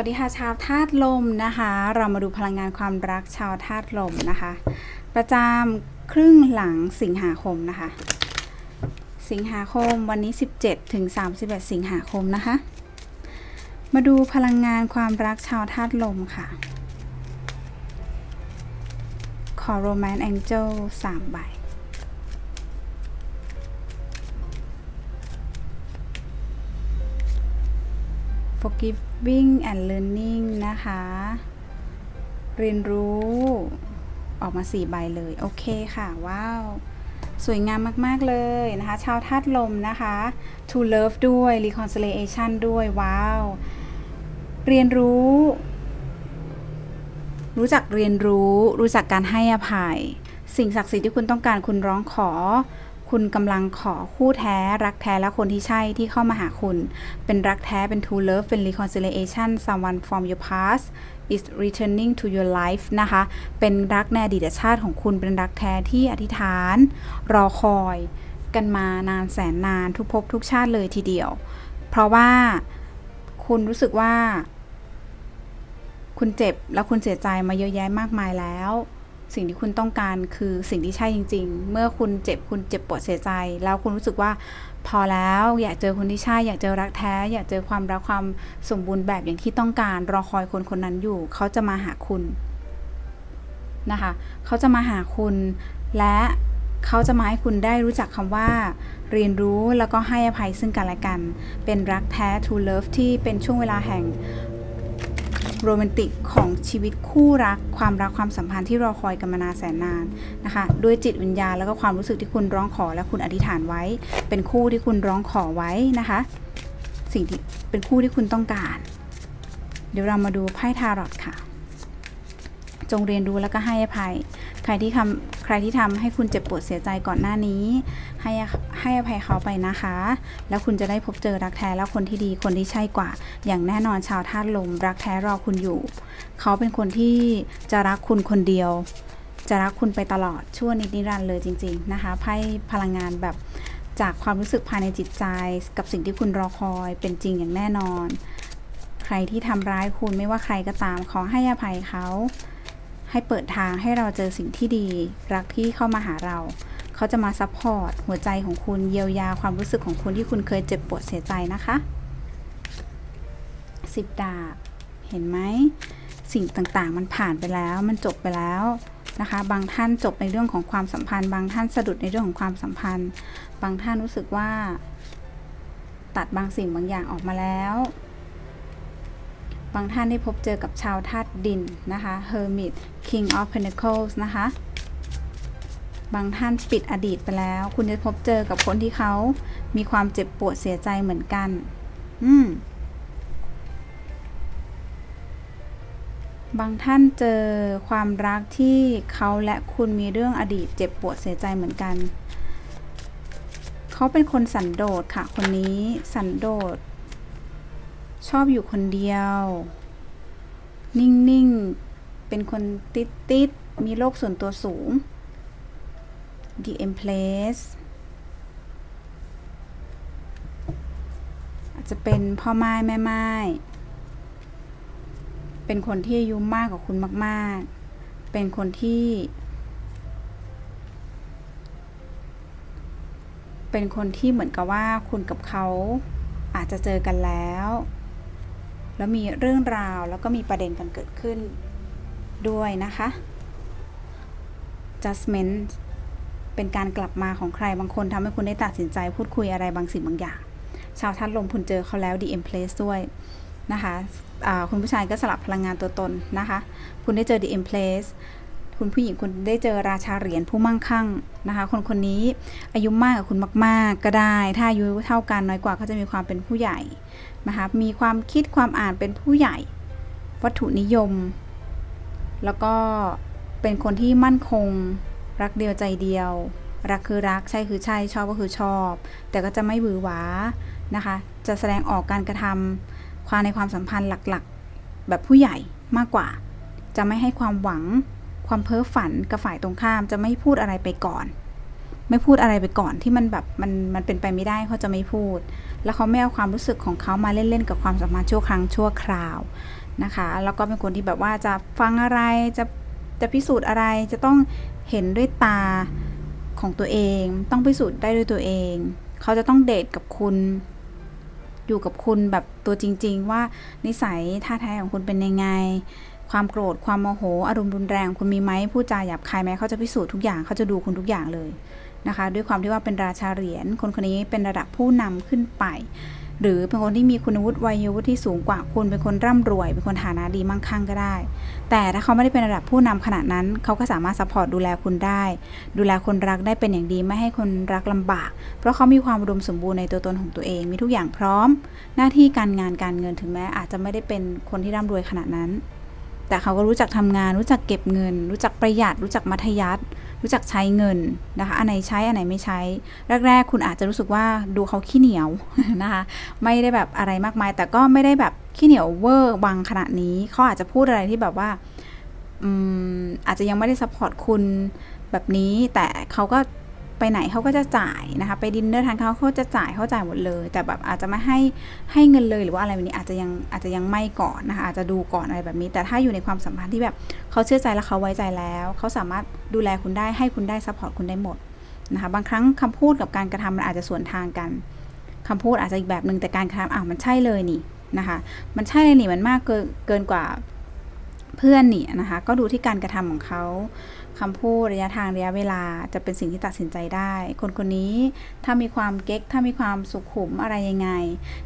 สวัสดีค่ะชาวธาตุลมนะคะ เรามาดูพลังงานความรักชาวธาตุลมนะคะ ประจำครึ่งหลังสิงหาคมนะคะ สิงหาคมวันนี้ 17ถึง31 สิงหาคมนะคะ มาดูพลังงานความรักชาวธาตุลมค่ะ ขอโรแมนต์แองเจิล3ใบ forgiving and learning นะคะ เรียนรู้ออกมา 4 ใบเลย โอเคค่ะ ว้าว สวยงามมาก ๆ เลยนะคะ ชาวธาตุลมนะคะ to love ด้วย reconciliation ด้วย ว้าว เรียนรู้ รู้จักเรียนรู้ รู้จักการให้อภัย สิ่งศักดิ์สิทธิ์ที่คุณต้องการคุณร้องขอ คุณกำลังขอคู่แท้รักแท้และคนที่ใช่ที่เข้ามาหาคุณ เป็นรักแท้เป็น true love เป็น reconciliation someone from your past is returning to your life นะคะ เป็นรักในอดีตชาติของคุณเป็นรักแท้ที่อธิษฐาน รอคอยกันมานานแสนนานทุกภพทุกชาติเลยทีเดียว เพราะว่าคุณรู้สึกว่า คุณเจ็บแล้วคุณเสียใจมาเยอะแยะมากมายแล้ว สิ่งที่คุณต้องการคือสิ่งที่ใช่จริง ๆ เมื่อคุณเจ็บคุณเจ็บปวดเสียใจ แล้วคุณรู้สึกว่าพอแล้วอยากเจอคนที่ใช่ อยากเจอรักแท้ อยากเจอความรักความสมบูรณ์แบบอย่างที่ต้องการ รอคอยคนคนนั้นอยู่ เขาจะมาหาคุณนะคะเขาจะมาหาคุณ และเขาจะมาให้คุณได้รู้จักคำว่า เรียนรู้แล้วก็ให้อภัยซึ่งกันและกัน เป็นรักแท้ true love ที่เป็นช่วงเวลาแห่ง โรแมนติกของชีวิตคู่รัก ความรักความสัมพันธ์ที่รอคอยกันมานานแสนนานนะคะด้วยจิตวิญญาณแล้วก็ความรู้สึกที่คุณร้องขอและคุณอธิษฐานไว้ เป็นคู่ที่คุณร้องขอไว้นะคะ สิ่งที่เป็นคู่ที่คุณต้องการ เดี๋ยวเรามาดูไพ่ทารอตค่ะ จงเรียนรู้แล้วก็ให้อภัย ใครที่ทำใครที่ทำให้คุณเจ็บปวดเสียใจก่อนหน้านี้ ให้ให้อภัยเขาไปนะคะ แล้วคุณจะได้พบเจอรักแท้แล้วคนที่ดีคนที่ใช่กว่า อย่างแน่นอนชาวธาตุลม รักแท้รอคุณอยู่ เขาเป็นคนที่จะรักคุณคนเดียว จะรักคุณไปตลอดชั่วนิดนิรันดร์เลยจริง ๆนะคะไพ่พลังงานแบบจากความรู้สึกภายในจิตใจ กับสิ่งที่คุณรอคอยเป็นจริงอย่างแน่นอน ใครที่ทำร้ายคุณไม่ว่าใครก็ตามขอให้อภัยเขา ให้เปิดทางให้เราเจอสิ่งที่ดี รักที่เข้ามาหาเรา เขาจะมาซัพพอร์ตหัวใจของคุณเยียวยาความรู้สึกของคุณที่คุณเคยเจ็บปวดเสียใจนะคะสิบดาบ เห็นไหม สิ่งต่างๆ มันผ่านไปแล้ว มันจบไปแล้วนะคะ บางท่านจบในเรื่องของความสัมพันธ์ บางท่านสะดุดในเรื่องของความสัมพันธ์ บางท่านรู้สึกว่า ตัดบางสิ่งบางอย่างออกมาแล้ว บางท่านได้พบเจอกับชาวธาตุดินนะคะ Hermit King of Pentacles นะคะ บางท่านปิดอดีตไปแล้ว คุณจะพบเจอกับคนที่เขามีความเจ็บปวดเสียใจเหมือนกัน อืม บางท่านเจอความรักที่เขาและคุณมีเรื่องอดีตเจ็บปวดเสียใจเหมือนกัน เขาเป็นคนสันโดษค่ะ คนนี้สันโดษ ชอบอยู่คนเดียว นิ่ง ๆ เป็นคนติดติดมีโลกส่วนตัวสูง The Empress อาจจะเป็นพ่อไม้แม่ไม้เป็นคนที่อายุมากกว่าคุณมาก ๆ เป็นคนที่ เป็นคนที่เหมือนกับว่าคุณกับเขาอาจจะเจอกันแล้ว แล้วมีเรื่องราวแล้วก็มีประเด็นกันเกิดขึ้น ด้วยนะคะ judgment เป็นการกลับมาของใครบางคนทำให้คุณได้ตัดสินใจพูดคุยอะไรบางสิ่งบางอย่าง ชาวทัดลมคุณเจอเขาแล้ว The Empress ด้วยนะคะอ่าคุณผู้ชายก็สลับพลังงานตัวตนนะคะ คุณได้เจอ The Empress คุณผู้หญิงคุณได้เจอราชาเหรียญผู้มั่งคั่งนะคะ คนคนนี้อายุมากกว่าคุณมาก ๆ ก็ได้ ถ้าอายุเท่ากันน้อยกว่าก็จะมีความเป็นผู้ใหญ่นะคะ มีความคิดความอ่านเป็นผู้ใหญ่ วัตถุนิยม แล้วก็เป็นคนที่มั่นคง รักเดียวใจเดียว รักคือรักใช่คือใช่ชอบก็คือชอบ แต่ก็จะไม่หวือหวานะคะ จะแสดงออกการกระทำความในความสัมพันธ์หลักๆ แบบผู้ใหญ่มากกว่า จะไม่ให้ความหวังความเพ้อฝันกับฝ่ายตรงข้ามจะไม่พูดอะไรไปก่อน ไม่พูดอะไรไปก่อนที่มันแบบมันมันเป็นไปไม่ได้เขาจะไม่พูด แล้วเขาไม่เอาความรู้สึกของเขามาเล่นๆกับความสัมพันธ์ชั่วครั้งชั่วคราว นะคะ แล้วก็เป็นคนที่แบบว่าจะฟังอะไรจะจะพิสูจน์อะไรจะต้องเห็นด้วยตาของตัวเอง ต้องพิสูจน์ได้ด้วยตัวเอง เขาจะต้องเดทกับคุณ อยู่กับคุณแบบตัวจริง ๆ ว่านิสัยท่าแท้ของคุณเป็นยังไง ความโกรธความโมโห อารมณ์รุนแรงคุณมีไหมพูดจาหยาบคายไหมเขาจะพิสูจน์ทุกอย่างเขาจะดูคุณทุกอย่างเลยนะคะ ด้วยความที่ว่าเป็นราชาเหรียญคนคนนี้เป็นระดับผู้นำขึ้นไป หรือเป็นคนที่มีคุณวุฒิวัยวุฒิที่สูงกว่าคุณเป็นคนร่ำรวย เป็นคนฐานะดีมั่งคั่งก็ได้ แต่ถ้าเขาไม่ได้เป็นระดับผู้นำขนาดนั้น เขาก็สามารถซัพพอร์ตดูแลคุณได้ ดูแลคนรักได้เป็นอย่างดีไม่ให้คนรักลำบาก เพราะเขามีความอุดมสมบูรณ์ในตัวตนของตัวเอง มีทุกอย่างพร้อม หน้าที่การงานการเงินถึงแม้อาจจะไม่ได้เป็นคนที่ร่ำรวยขนาดนั้น แต่เขาก็รู้จักทำงาน รู้จักเก็บเงิน รู้จักประหยัดรู้จักมัธยัสถ์ รู้จักใช้เงินนะคะ อันไหนใช้อันไหนไม่ใช้ แรก ๆ คุณอาจจะรู้สึกว่าดูเขาขี้เหนียวนะคะ ไม่ได้แบบอะไรมากมาย แต่ก็ไม่ได้แบบขี้เหนียวเวอร์วังขนาดนี้เขาอาจจะพูดอะไรที่แบบว่าอืมอาจจะยังไม่ได้ซัพพอร์ตคุณแบบนี้ แต่เขาก็ ไปไหนเขาก็จะจ่ายนะคะ ไปดินเนอร์ทานข้าวเขาจะจ่ายเขาจ่ายหมดเลย แต่แบบอาจจะไม่ให้ให้เงินเลยหรือว่าอะไรแบบนี้อาจจะยังอาจจะยังไม่ก่อนนะคะอาจจะดูก่อนอะไรแบบนี้ แต่ถ้าอยู่ในความสัมพันธ์ที่แบบเขาเชื่อใจและเขาไว้ใจแล้ว เขาสามารถดูแลคุณได้ให้คุณได้ซัพพอร์ตคุณได้หมดนะคะบางครั้งคำพูดกับการกระทำมันอาจจะสวนทางกันคำพูดอาจจะอีกแบบหนึ่งแต่การกระทำอ้าวมันใช่เลยนี่นะคะ มันใช่เลยนี่มันมากเกินเกินกว่าเพื่อนนี่นะคะ ก็ดูที่การกระทำของเขา คำพูดระยะทางระยะเวลาจะเป็นสิ่งที่ตัดสินใจได้ คนคนนี้ถ้ามีความเก๊ก ถ้ามีความสุขุมอะไรยังไง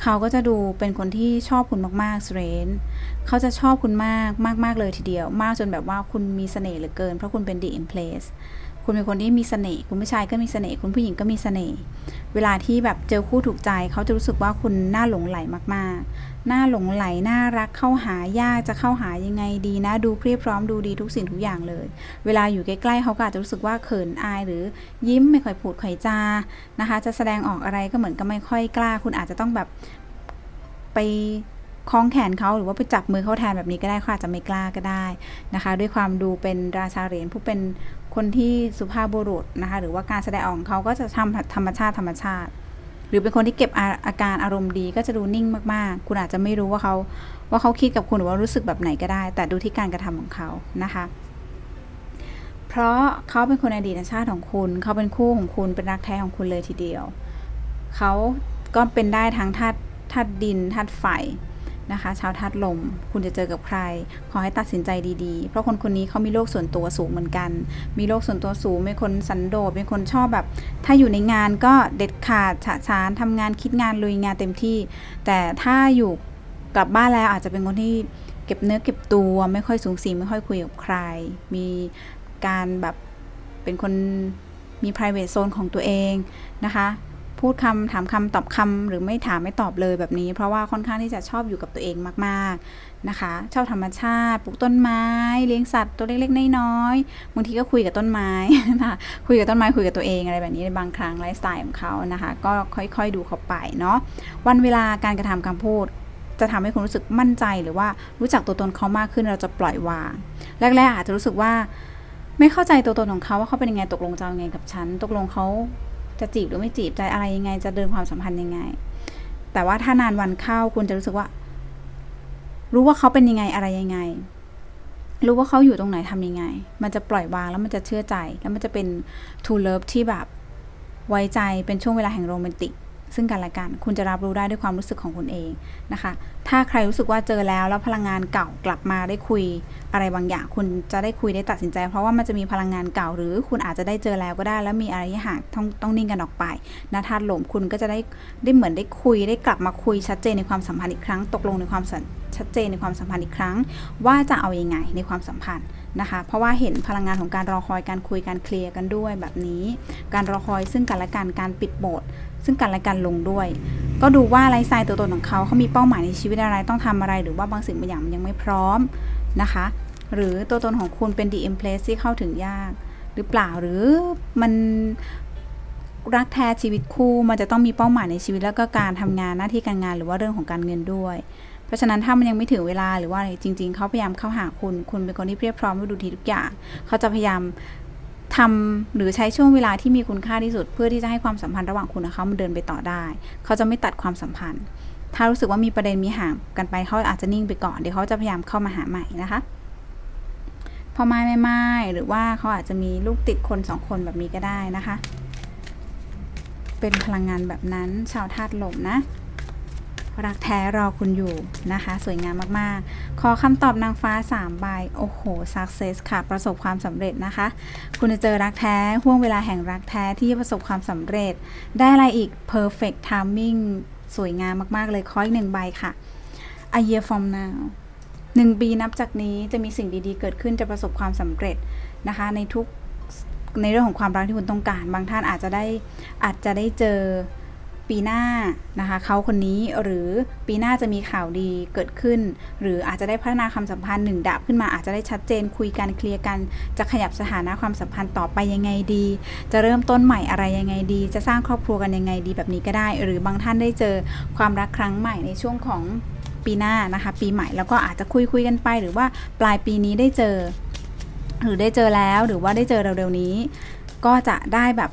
เขาก็จะดูเป็นคนที่ชอบคุณมากๆสเรนเขาจะชอบคุณมากมากๆเลยทีเดียว มากจนแบบว่าคุณมีเสน่ห์เหลือเกิน เพราะคุณเป็นดีอินเพลส คุณเป็นคนที่มีเสน่ห์คุณผู้ชายก็มีเสน่ห์คุณผู้หญิงก็มีเสน่ห์เวลาที่แบบเจอคู่ถูกใจเขาจะรู้สึกว่าคุณน่าหลงไหลมากๆน่าหลงไหลน่ารักเข้าหายากจะเข้าหายังไงดีนะดูเพรียบพร้อมดูดีทุกสิ่งทุกอย่างเลย เวลาอยู่ใกล้ๆเขาก็อาจจะรู้สึกว่าเขินอายหรือยิ้มไม่ค่อยพูดค่อยจานะคะ จะแสดงออกอะไรก็เหมือนก็ไม่ค่อยกล้า คุณอาจจะต้องแบบไป คล้องแขนเขาหรือว่าไปจับมือเขาแทนแบบนี้ก็ได้เขาอาจจะไม่กล้าก็ได้นะคะ ด้วยความดูเป็นราชาเหรียญผู้เป็นคนที่สุภาพบุรุษนะคะ หรือว่าการแสดงออกของเขาก็จะทำธรรมชาติธรรมชาติ หรือเป็นคนที่เก็บอาอาการอารมณ์ดีก็จะดูนิ่งมากๆ คุณอาจจะไม่รู้ว่าเขาว่าเขาคิดกับคุณหรือว่ารู้สึกแบบไหนก็ได้ แต่ดูที่การกระทำของเขานะคะเพราะเขาเป็นคนอดีตชาติของคุณ เขาเป็นคู่ของคุณ เป็นรักแท้ของคุณเลยทีเดียว เขาก็เป็นได้ทั้งธาตุธาตุดินธาตุไฟ นะคะ ชาวธาตุลม คุณจะเจอกับใคร ขอให้ตัดสินใจดีๆ เพราะคนคนนี้เขามีโลกส่วนตัวสูงเหมือนกัน มีโลกส่วนตัวสูง เป็นคนสันโดษ เป็นคนชอบแบบ ถ้าอยู่ในงานก็เด็ดขาดฉะฉานทำงานคิดงานลุยงานเต็มที่ แต่ถ้าอยู่กลับบ้านแล้วอาจจะเป็นคนที่เก็บเนื้อเก็บตัว ไม่ค่อยสูงสิงไม่ค่อยคุยกับใคร มีการแบบเป็นคนมี private zone ของตัวเองนะคะ พูดคำถามคำตอบคำหรือไม่ถามไม่ตอบเลยแบบนี้ เพราะว่าค่อนข้างที่จะชอบอยู่กับตัวเองมากๆนะคะ ชอบธรรมชาติปลูกต้นไม้ เลี้ยงสัตว์ตัวเล็กๆน้อยๆบางทีก็คุยกับต้นไม้นะคะคุยกับต้นไม้คุยกับตัวเองอะไรแบบนี้ในบางครั้งไลฟ์สไตล์ของเขานะคะ ก็ค่อยๆดูเขาไปเนาะวันเวลาการกระทำคำพูดจะทำให้คุณรู้สึกมั่นใจหรือว่ารู้จักตัวตนเขามากขึ้นเราจะปล่อยวาง แรกๆอาจจะรู้สึกว่า ไม่เข้าใจตัวตนของเขาว่าเขาเป็นยังไงตกลงจะยังไงกับฉัน ตกลงเขา จะจีบหรือไม่จีบใจอะไรยังไง จะเดินความสัมพันธ์ยังไง แต่ว่าถ้านานวันเข้าคุณจะรู้สึกว่า รู้ว่าเขาเป็นยังไงอะไรยังไง รู้ว่าเขาอยู่ตรงไหนทำยังไง มันจะปล่อยวางแล้วมันจะเชื่อใจ แล้วมันจะเป็น to love ที่แบบไว้ใจเป็นช่วงเวลาแห่งโรแมนติก ซึ่งกันและกัน คุณจะรับรู้ได้ด้วยความรู้สึกของคุณเองนะคะ ถ้าใครรู้สึกว่าเจอแล้วแล้วพลังงานเก่ากลับมาได้คุยอะไรบางอย่าง คุณจะได้คุยได้ตัดสินใจ เพราะว่ามันจะมีพลังงานเก่า หรือคุณอาจจะได้เจอแล้วก็ได้ แล้วมีอะไรที่ห่างต้องต้องนิ่งกันออกไปนะธาตุลมคุณก็จะได้ได้เหมือนได้คุย ได้กลับมาคุยชัดเจนในความสัมพันธ์อีกครั้ง ตกลงในความสัมชัดเจนในความสัมพันธ์อีกครั้ง ว่าจะเอาอยัางไงในความสัมพันธ์นะคะ เพราะว่าเห็นพลังงานของการรอคอยการคุยการเคลียร์กันด้วยแบบนี้ การรอคอยซึ่งกันและกันการปิดโบท ซึ่งกันและกันลงด้วย ก็ดูว่าไลฟ์สไตล์ตัวตนของเขาเขามีเป้าหมายในชีวิตอะไรต้องทำอะไร หรือว่าบางสิ่งบางอย่างมันยังไม่พร้อมนะคะ หรือตัวตนของคุณเป็น the in place ที่เข้าถึงยาก หรือเปล่าหรือมันรักแท้ชีวิตคู่มันจะต้องมีเป้าหมายในชีวิตแล้วก็การทำงานหน้าที่การงานหรือว่าเรื่องของการเงินด้วย เพราะฉะนั้นถ้ามันยังไม่ถึงเวลาหรือว่าอะไรจริง ๆเขาพยายามเข้าหาคุณ คุณเป็นคนที่เพียบพร้อมดูดีทุกอย่าง เขาจะพยายาม ทำหรือใช้ช่วงเวลาที่มีคุณค่าที่สุด เพื่อที่จะให้ความสัมพันธ์ระหว่างคุณกับเขามันเดินไปต่อได้ เขาจะไม่ตัดความสัมพันธ์ ถ้ารู้สึกว่ามีประเด็นมีห่างกันไปเขาอาจจะนิ่งไปก่อนเดี๋ยวเขาจะพยายามเข้ามาหาใหม่นะคะพ่อไม้แม่ไม้หรือว่าเขาอาจจะมีลูกติดคนสองคนแบบนี้ก็ได้นะคะ เป็นพลังงานแบบนั้นชาวธาตุลมนะ รักแท้รอคุณอยู่นะคะ สวยงามมากๆ ขอคำตอบนางฟ้า3ใบโอ้โห success ค่ะ ประสบความสำเร็จนะคะ คุณจะเจอรักแท้ห่วงเวลาแห่งรักแท้ที่จะประสบความสำเร็จ ได้อะไรอีก perfect timing สวยงามมากๆ เลยขออีกหนึ่งใบค่ะ a year from now หนึ่งปีนับจากนี้จะมีสิ่งดีๆ เกิดขึ้นจะประสบความสำเร็จนะคะ ในทุกในเรื่องของความรักที่คุณต้องการ บางท่านอาจจะได้อาจจะได้เจอ ปีหน้านะคะเขาคนนี้หรือปีหน้าจะมีข่าวดีเกิดขึ้น หรืออาจจะได้พัฒนาความสัมพันธ์หนึ่งดาบขึ้นมาอาจจะได้ชัดเจนคุยกันเคลียร์กัน จะขยับสถานะความสัมพันธ์ต่อไปยังไงดี จะเริ่มต้นใหม่อะไรยังไงดี จะสร้างครอบครัวกันยังไงดีแบบนี้ก็ได้ หรือบางท่านได้เจอความรักครั้งใหม่ในช่วงของปีหน้านะคะ ปีใหม่แล้วก็อาจจะคุยคุยกันไป หรือว่าปลายปีนี้ได้เจอ หรือได้เจอแล้วหรือว่าได้เจอเร็วๆนี้ ก็จะได้แบบ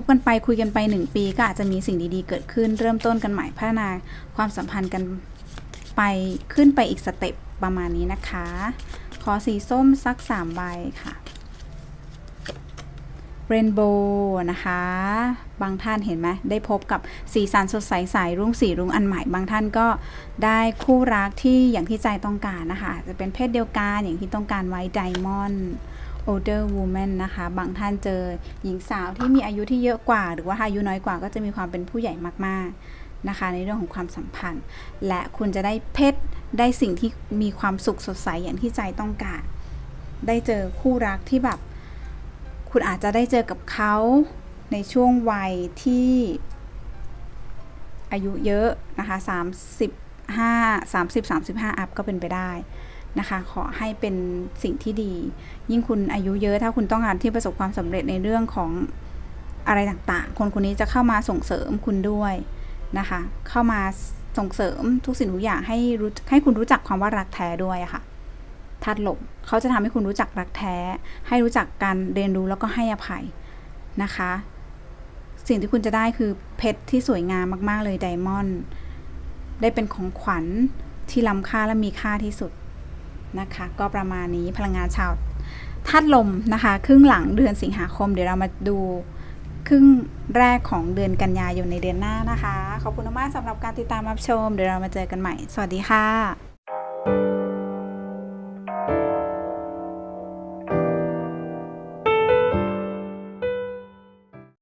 บกันไปคุยกันไป 1 ปีก็อาจจะมีสิ่งดีๆ เกิดขึ้น เริ่มต้นกันใหม่พัฒนาความสัมพันธ์กันไปขึ้นไปอีกสเต็ปประมาณนี้นะคะ ขอสีส้มสัก 3 ใบค่ะเรนโบว์นะคะ บางท่านเห็นไหมได้พบกับสีสันสดใสสายรุ้งสีรุ้งอันใหม่ บางท่านก็ได้คู่รักที่อย่างที่ใจต้องการนะคะจจะเป็นเพศเดียวกันอย่างที่ต้องการไว้ไดมอนด์ older woman นะคะ บางท่านเจอหญิงสาวที่มีอายุที่เยอะกว่า หรือว่าอายุน้อยกว่าก็จะมีความเป็นผู้ใหญ่มากๆนะคะ ในเรื่องของความสัมพันธ์ และคุณจะได้เพศได้สิ่งที่มีความสุขสดใสอย่างที่ใจต้องการ ได้เจอคู่รักที่แบบ คุณอาจจะได้เจอกับเขาในช่วงวัยที่อายุเยอะนะคะ 35 30 35 อัพก็เป็นไปได้ นะคะ ขอให้เป็นสิ่งที่ดี ยิ่งคุณอายุเยอะถ้าคุณต้องการที่ประสบความสำเร็จในเรื่องของอะไรต่างๆ คนคนนี้จะเข้ามาส่งเสริมคุณด้วยนะคะ เข้ามาส่งเสริมทุกสิ่งทุกอย่างให้รู้ให้คุณรู้จักความว่ารักแท้ด้วยะค่ะทัดหลบเขาจะทำให้คุณรู้จักรักแท้ ให้รู้จักการเรียนรู้แล้วก็ให้อภัยนะคะ สิ่งที่คุณจะได้คือเพชรที่สวยงามมาก ๆ เลยไดมอนด์ได้เป็นของขวัญที่ล้ำค่าและมีค่าที่สุด นะคะ ก็ประมาณนี้พลังงานชาวธาตุลมนะคะ ครึ่งหลังเดือนสิงหาคม เดี๋ยวเรามาดูครึ่งแรกของเดือนกันยายนในเดือนหน้านะคะ ขอบคุณมากสำหรับการติดตามรับชม เดี๋ยวเรามาเจอกันใหม่ สวัสดีค่ะ